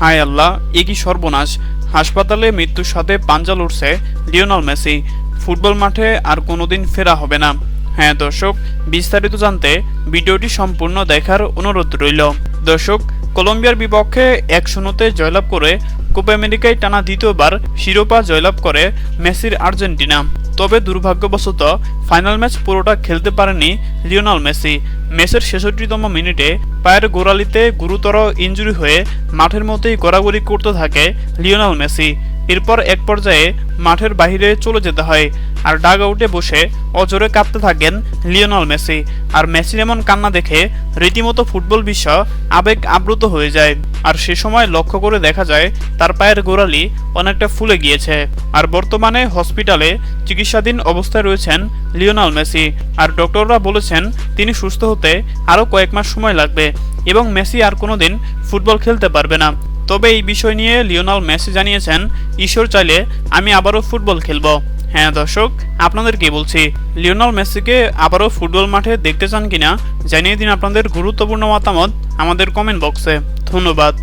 হায় আল্লাহ, এ কি সর্বনাশ। হাসপাতালে মৃত্যুর সাথে পাঞ্জা লড়ছে লিওনাল মেসি। ফুটবল মাঠে আর কোনোদিন ফেরা হবে না। হ্যাঁ দর্শক, বিস্তারিত জানতে ভিডিওটি সম্পূর্ণ দেখার অনুরোধ রইল। দর্শক, কলম্বিয়ার বিপক্ষে এক শূন্যতে জয়লাভ করে কোপা আমেরিকায় টানা দ্বিতীয়বার শিরোপা জয়লাভ করে মেসির আর্জেন্টিনা। তবে দুর্ভাগ্যবশত ফাইনাল ম্যাচ পুরোটা খেলতে পারেনি লিওনাল মেসি। ম্যাচের ছেষট্টিতম মিনিটে পায়ের গোড়ালিতে গুরুতর ইঞ্জুরি হয়ে মাঠের মধ্যেই গড়াগড়ি করতে থাকে লিওনাল মেসি। এরপর এক পর্যায়ে মাঠের বাইরে চলে যেতে হয় আর ডাগ আউটে বসে অজরে কাঁপতে থাকেন লিওনাল মেসি। আর মেসির এমন কান্না দেখে রীতিমতো ফুটবল বিশ্ব আবেগ আপ্লুত হয়ে যায়। আর সে সময় লক্ষ্য করে দেখা যায় তার পায়ের গোড়ালি অনেকটা ফুলে গিয়েছে। আর বর্তমানে হসপিটালে চিকিৎসাধীন অবস্থায় রয়েছেন লিওনাল মেসি। আর ডক্টররা বলেছেন, তিনি সুস্থ হতে আরও কয়েক মাস সময় লাগবে এবং মেসি আর কোনোদিন ফুটবল খেলতে পারবে না। তবে এই বিষয় নিয়ে লিওনাল মেসি জানিয়েছেন, ঈশ্বর চাইলে আমি আবারও ফুটবল খেলব। হ্যাঁ দর্শক, আপনাদের কি বলছি? লিওনাল মেসিকে আবারও ফুটবল মাঠে দেখতে চান কিনা জানিয়ে দিন আপনাদের গুরুত্বপূর্ণ মতামত আমাদের কমেন্ট বক্সে। ধন্যবাদ।